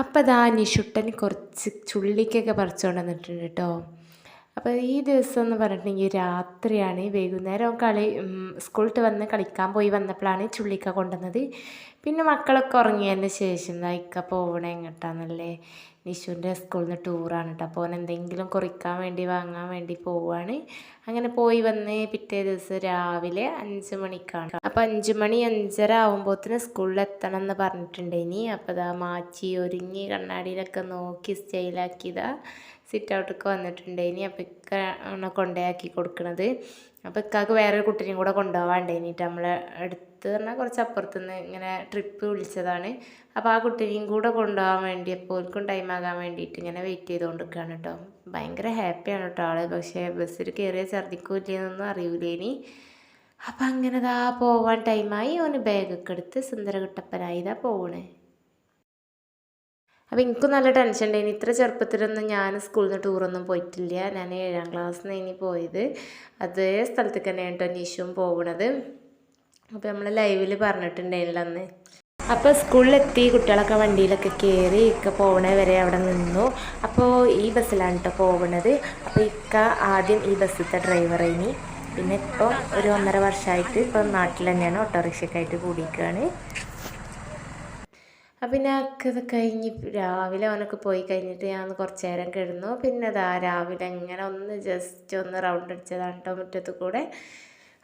അപ്പോൾ അതാ നിഷുട്ടൻ കുറച്ച് ചുള്ളിക്കൊക്കെ പറിച്ചുകൊണ്ട് വന്നിട്ടുണ്ട് കേട്ടോ അപ്പോൾ ഈ ദിവസം എന്ന് പറഞ്ഞിട്ടുണ്ടെങ്കിൽ രാത്രിയാണ്. വൈകുന്നേരം കളി സ്കൂളിട്ട് വന്ന് കളിക്കാൻ പോയി വന്നപ്പോഴാണ് ചുള്ളിക്ക കൊണ്ടുവന്നത്. പിന്നെ മക്കളൊക്കെ ഉറങ്ങിയതിന് ശേഷം ഇക്ക പോകണേ എങ്ങോട്ടാന്നല്ലേ? നിഷുവിന്റെ സ്കൂളിൽ നിന്ന് ടൂറാണ് കേട്ടോ അപ്പോൾ എന്തെങ്കിലും കുറിക്കാൻ വേണ്ടി വാങ്ങാൻ വേണ്ടി പോവുകയാണ് അങ്ങനെ പോയി വന്ന് പിറ്റേ ദിവസം രാവിലെ അഞ്ച് മണിക്കാണ്. അപ്പോൾ അഞ്ച് മണി അഞ്ചര ആകുമ്പോഴത്തേന് സ്കൂളിൽ എത്തണം എന്ന് പറഞ്ഞിട്ടുണ്ടേനി. അപ്പോൾ ഇതാ മാറ്റി ഒരുങ്ങി കണ്ണാടിയിലൊക്കെ നോക്കി സ്റ്റൈലാക്കിയതാ. സിറ്റ് ഔട്ടൊക്കെ വന്നിട്ടുണ്ടേനി അപ്പോൾ ഇക്കാണ് കൊണ്ടയാക്കി കൊടുക്കണത്. അപ്പോൾ ഇക്കാക്ക് വേറൊരു കുട്ടീനെയും കൂടെ കൊണ്ടുപോകാണ്ടേനിട്ട് നമ്മളെ അടുത്ത് പറഞ്ഞാൽ കുറച്ച് അപ്പുറത്തുനിന്ന് ഇങ്ങനെ ട്രിപ്പ് വിളിച്ചതാണ്. അപ്പോൾ ആ കുട്ടീനെയും കൂടെ കൊണ്ടുപോകാൻ വേണ്ടി എപ്പോഴും ടൈം ആകാൻ വേണ്ടിയിട്ട് ഇങ്ങനെ വെയിറ്റ് ചെയ്തുകൊണ്ടിരിക്കുകയാണ് കേട്ടോ ഭയങ്കര ഹാപ്പിയാണ് കേട്ടോ ആൾ പക്ഷേ ബസ്സിൽ കയറിയ ഛർദ്ദിക്കൂലെന്നൊന്നും അറിയൂലേനി. അപ്പം അങ്ങനെ ദാ പോവാൻ ടൈമായി ഓന് ബാഗൊക്കെ എടുത്ത് സുന്ദരകുട്ടപ്പനായി ഇതാ പോവണേ. അപ്പോൾ എനിക്കും നല്ല ടെൻഷൻ ഉണ്ടായിരുന്നു ഇത്ര ചെറുപ്പത്തിലൊന്നും ഞാൻ സ്കൂളിൽ നിന്ന് ടൂറൊന്നും പോയിട്ടില്ല. ഞാൻ ഏഴാം ക്ലാസ്സിൽ നിന്ന് ഇനി പോയത്. അതേ സ്ഥലത്തേക്ക് തന്നെയാണ് കേട്ടോ നിഷുവും അപ്പോൾ നമ്മൾ ലൈവിൽ പറഞ്ഞിട്ടുണ്ടായിരുന്നില്ല അന്ന്. അപ്പോൾ സ്കൂളിലെത്തി കുട്ടികളൊക്കെ വണ്ടിയിലൊക്കെ കയറി ഇക്ക പോകണേ വരെ അവിടെ നിന്നു. അപ്പോൾ ഈ ബസ്സിലാണ് കേട്ടോ പോകുന്നത് അപ്പോൾ ഇക്ക ആദ്യം ഈ ബസ്സിലത്തെ ഡ്രൈവറേനി പിന്നെ ഇപ്പോൾ ഒരു ഒന്നര വർഷമായിട്ട് ഇപ്പം നാട്ടിൽ തന്നെയാണ് ഓട്ടോറിക്ഷയ്ക്കായിട്ട് കൂടിയിരിക്കുകയാണ് അപ്പം പിന്നെ അത് കഴിഞ്ഞ് രാവിലെ അവനൊക്കെ പോയി കഴിഞ്ഞിട്ട് ഞാൻ ഒന്ന് കുറച്ച് നേരം കിടന്നു. പിന്നെ അതാ രാവിലെ ഇങ്ങനെ ഒന്ന് ജസ്റ്റ് ഒന്ന് റൗണ്ട് അടിച്ചതാണ് കേട്ടോ മുറ്റത്ത് കൂടെ.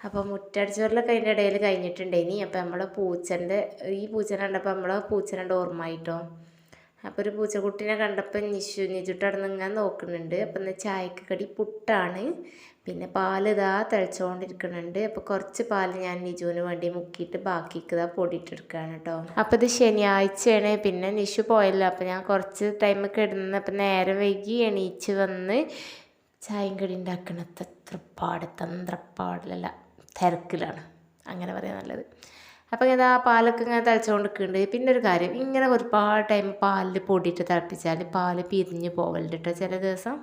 അപ്പോൾ മുറ്റടിച്ചവരിലൊക്കെ അതിന്റെ ഇടയിൽ കഴിഞ്ഞിട്ടുണ്ടേനി അപ്പോൾ നമ്മളെ പൂച്ചന്റെ ഈ പൂച്ചനെ കണ്ടപ്പോൾ നമ്മളെ പൂച്ചനെ ഓർമ്മയായിട്ടോ അപ്പോൾ ഒരു പൂച്ചക്കുട്ടീനെ കണ്ടപ്പോൾ നിശു നിജുട്ടടന്ന് ഇങ്ങനെ നോക്കുന്നുണ്ട്. അപ്പം എന്നാൽ ചായക്ക് കടി പുട്ടാണ്. പിന്നെ പാൽ ഇതാ തിളച്ചുകൊണ്ടിരിക്കുന്നുണ്ട് അപ്പോൾ കുറച്ച് പാൽ ഞാൻ നിജുവിന് വേണ്ടി മുക്കിയിട്ട് ബാക്കിക്ക് ഇതാ പൊടിയിട്ടെടുക്കുകയാണ് കേട്ടോ. അപ്പോൾ ഇത് ശനിയാഴ്ചയാണ്. പിന്നെ നിഷു പോയല്ലോ. അപ്പോൾ ഞാൻ കുറച്ച് ടൈം കിടന്ന് അപ്പം നേരം വൈകി എണീച്ച് വന്ന് ചായയും കടി ഉണ്ടാക്കണ തത്രപ്പാട് തന്ത്രപ്പാടിലല്ല തിരക്കിലാണ്. അങ്ങനെ പറയാൻ നല്ലത്. അപ്പോൾ ഇങ്ങനെ ആ പാലൊക്കെ ഇങ്ങനെ തിളച്ചുകൊണ്ടിരിക്കുന്നുണ്ട് പിന്നെ ഒരു കാര്യം ഇങ്ങനെ ഒരുപാട് ടൈം പാലിൽ പൊടിയിട്ട് തിളപ്പിച്ചാൽ പാൽ പിരിഞ്ഞ് പോകലുണ്ട് കേട്ടോ ചില ദിവസം.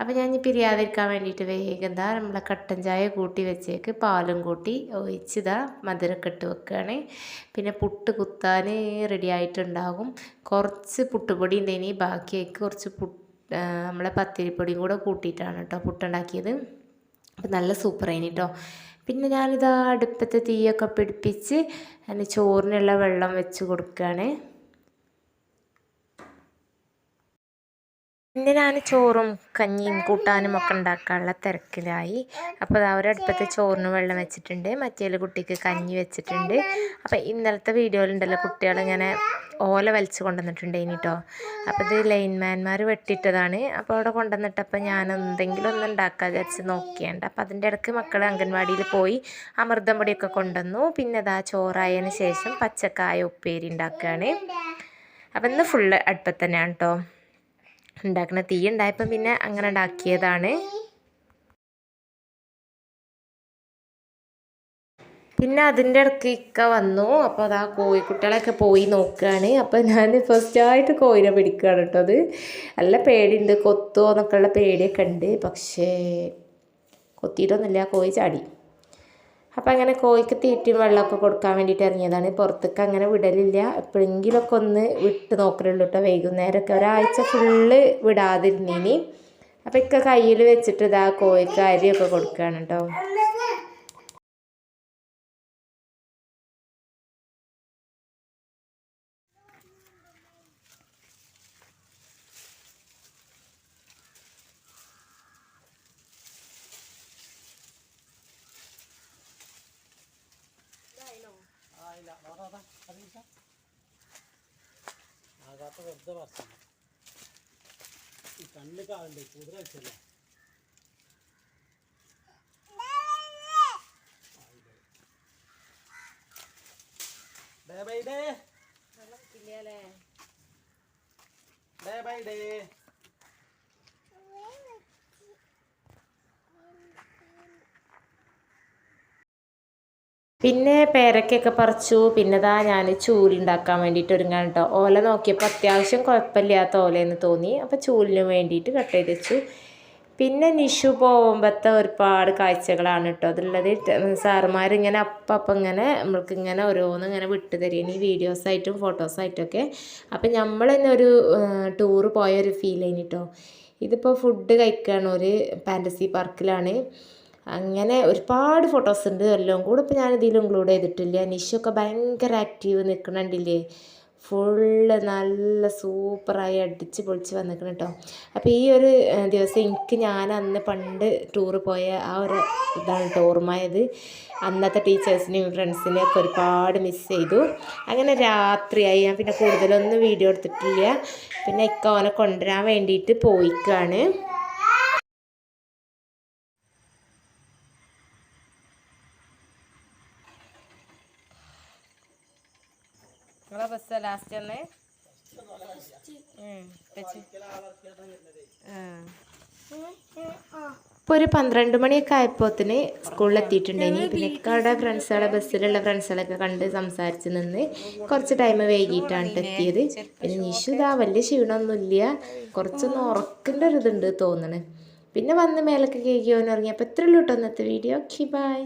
അപ്പോൾ ഞാൻ പിരിയാതിരിക്കാൻ വേണ്ടിയിട്ട് വേഗം എന്താ നമ്മളെ കട്ടൻ ചായ കൂട്ടി വെച്ചേക്ക് പാലും കൂട്ടി ഒഴിച്ചിതാ മധുരമൊക്കെ ഇട്ട് വെക്കുകയാണ് പിന്നെ പുട്ട് കുത്താൻ റെഡി ആയിട്ടുണ്ടാകും. കുറച്ച് പുട്ടുപൊടി ഉണ്ടെങ്കിൽ ബാക്കിയേക്ക് കുറച്ച് പുട്ട് നമ്മളെ പത്തിരിപ്പൊടിയും കൂടെ കൂട്ടിയിട്ടാണ് കേട്ടോ പുട്ടുണ്ടാക്കിയത്. അപ്പം നല്ല സൂപ്പറായിന് കേട്ടോ പിന്നെ ഞാനിതാ അടുപ്പത്ത് തീയൊക്കെ പിടിപ്പിച്ച് അതിന് ചോറിനുള്ള വെള്ളം വെച്ച് കൊടുക്കുകയാണ്. പിന്നെ ഞാൻ ചോറും കഞ്ഞിയും കൂട്ടാനും ഒക്കെ ഉണ്ടാക്കാനുള്ള തിരക്കിലായി. അപ്പോൾ അടുപ്പത്ത് ചോറിന് വെള്ളം വെച്ചിട്ടുണ്ട്. മറ്റേ കുട്ടിക്ക് കഞ്ഞി വെച്ചിട്ടുണ്ട്. അപ്പോൾ ഇന്നലത്തെ വീഡിയോയിലുണ്ടല്ലോ കുട്ടികളിങ്ങനെ ഓല വലിച്ചു കൊണ്ടുവന്നിട്ടുണ്ട് ഇനിട്ടോ. അപ്പോൾ ഇത് ലൈൻമാൻമാർ വെട്ടിട്ടതാണ് അപ്പോൾ അവിടെ കൊണ്ടുവന്നിട്ടപ്പോൾ ഞാൻ എന്തെങ്കിലും ഒന്ന് ഉണ്ടാക്കാൻ വിചാരിച്ച് നോക്കിയുണ്ട്. അപ്പോൾ അതിന്റെ ഇടയ്ക്ക് മക്കൾ അംഗൻവാടിയിൽ പോയി അമൃതം പൊടിയൊക്കെ കൊണ്ടുവന്നു. പിന്നെ അതാ ചോറായതിന് ശേഷം പച്ചക്കായ ഉപ്പേരി ഉണ്ടാക്കുകയാണ് അപ്പം ഇന്ന് ഫുള്ള് അടുപ്പത്തന്നെയാണ് കേട്ടോ ഉണ്ടാക്കുന്ന തീ ഉണ്ടായപ്പം പിന്നെ അങ്ങനെ ഉണ്ടാക്കിയതാണ്. പിന്നെ അതിന്റെ ഇടയ്ക്ക് ഇക്ക വന്നു. അപ്പോൾ അതാ കോഴിക്കുട്ടികളൊക്കെ പോയി നോക്കുകയാണ്. അപ്പോൾ ഞാൻ ഫസ്റ്റായിട്ട് കോഴിനെ പിടിക്കുകയാണ് കേട്ടോ അത്. നല്ല പേടിയുണ്ട്. കൊത്തുമോ എന്നൊക്കെയുള്ള പേടിയൊക്കെ ഉണ്ട്. പക്ഷേ കൊത്തിയിട്ടൊന്നുമില്ല. കോഴി ചാടി. അപ്പോൾ അങ്ങനെ കോഴിക്ക് തീറ്റയും വെള്ളമൊക്കെ കൊടുക്കാൻ വേണ്ടിയിട്ട് ഇറങ്ങിയതാണ്. പുറത്തേക്ക് അങ്ങനെ വിടലില്ല. എപ്പോഴെങ്കിലുമൊക്കെ ഒന്ന് വിട്ട് നോക്കലുള്ളൂ കേട്ടോ വൈകുന്നേരമൊക്കെ ഒരാഴ്ച ഫുള്ള് വിടാതിരുന്നീനി. അപ്പോൾ ഇക്ക കയ്യിൽ വെച്ചിട്ട് ഇതാ കോഴിക്ക് അരിയൊക്കെ കൊടുക്കുകയാണ് കേട്ടോ ആകാത്ത വെറുതെ പറഞ്ഞു ഈ കണ്ണിൽ കാലുണ്ട് കുതിര വെച്ചല്ലേ day by day day by day പിന്നെ പേരക്കയൊക്കെ പറിച്ചു. പിന്നെ ഇതാ ഞാൻ ചൂലുണ്ടാക്കാൻ വേണ്ടിയിട്ട് ഒരുങ്ങാൻ കേട്ടോ ഓല നോക്കിയപ്പോൾ അത്യാവശ്യം കുഴപ്പമില്ലാത്ത ഓലയെന്ന് തോന്നി. അപ്പോൾ ചൂലിന് വേണ്ടിയിട്ട് കട്ട് ചെയ്ത് വെച്ചു. പിന്നെ നിഷു പോകുമ്പോഴത്തെ ഒരുപാട് കാഴ്ചകളാണ് കേട്ടോ അതുള്ളത് സാറുമാർ ഇങ്ങനെ അപ്പം അപ്പം ഇങ്ങനെ നമ്മൾക്ക് ഇങ്ങനെ ഓരോന്നും ഇങ്ങനെ വിട്ടു തരും ഈ വീഡിയോസായിട്ടും ഫോട്ടോസായിട്ടൊക്കെ അപ്പം നമ്മൾ തന്നെ ഒരു ടൂറ് പോയ ഒരു ഫീൽ കഴിഞ്ഞു കേട്ടോ ഇതിപ്പോൾ ഫുഡ് കഴിക്കുകയാണ് ഒരു ഫാന്റസി പാർക്കിലാണ്. അങ്ങനെ ഒരുപാട് ഫോട്ടോസ് ഉണ്ട്. എല്ലാം കൂടെ ഇപ്പോൾ ഇതിലും ഇൻക്ലൂഡ് ചെയ്തിട്ടില്ല. നിഷൊക്കെ ഭയങ്കര ആക്റ്റീവ് നിൽക്കണുണ്ടില്ലേ ഫുള്ള് നല്ല സൂപ്പറായി അടിച്ച് പൊളിച്ച് വന്നിരിക്കണം കേട്ടോ അപ്പോൾ ഈ ഒരു ദിവസം എനിക്ക് ഞാൻ അന്ന് പണ്ട് ടൂറ് പോയ ആ ഒരു ഇതാണ് കേട്ടോ ഓർമ്മയത് അന്നത്തെ ടീച്ചേഴ്സിനെയും ഫ്രണ്ട്സിനെയും ഒക്കെ ഒരുപാട് മിസ് ചെയ്തു. അങ്ങനെ രാത്രിയായി. ഞാൻ പിന്നെ കൂടുതലൊന്നും വീഡിയോ എടുത്തിട്ടില്ല. പിന്നെ ഇക്ക ഓനെ കൊണ്ടുവരാൻ വേണ്ടിയിട്ട് പോയിക്കാണ്. നിങ്ങളെ ബസ് ലാസ്റ്റ് തന്നെ ഇപ്പോൾ ഒരു പന്ത്രണ്ട് മണിയൊക്കെ ആയപ്പോത്തിന് എത്തിയിട്ടുണ്ടായിനി പിന്നെ അവിടെ ഫ്രണ്ട്സുകളെ ബസ്സിലുള്ള ഫ്രണ്ട്സുകളൊക്കെ കണ്ട് സംസാരിച്ച് നിന്ന് കുറച്ച് ടൈം വൈകിട്ടാണ് ട്ടോ എത്തിയത്. പിന്നെ നിഷു ഇതാ വലിയ ക്ഷീണമൊന്നുമില്ല കുറച്ചൊന്ന് ഉറക്കിന്റെ ഒരു ഇതുണ്ട് തോന്നണ്. പിന്നെ വന്ന് മേലൊക്കെ കേൾക്കി ഇറങ്ങി അപ്പോൾ ഉള്ളൂ കേട്ടോ വീഡിയോ ഓക്കെ ബൈ